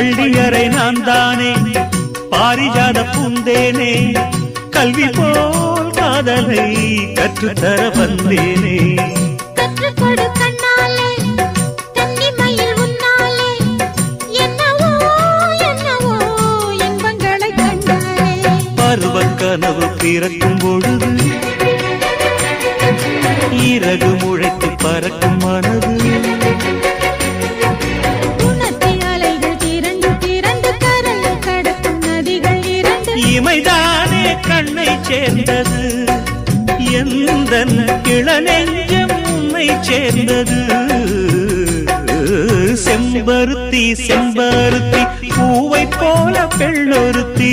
பள்ளியறை நான் தானே பாரிஜாத பூந்தேனே? கல்வி போல் காதலை கற்றுத்தர வந்தேனே. கனவு பிறக்கும் பொழுது இறகு முளைத்து பறக்கும் மனது இமைதானே கண்ணை சேர்ந்தது? எந்த இளநெஞ்சம் உன்னை சேர்ந்தது? செம்பருத்தி செம்பருத்தி பூவை போல பெள்ளொருத்தி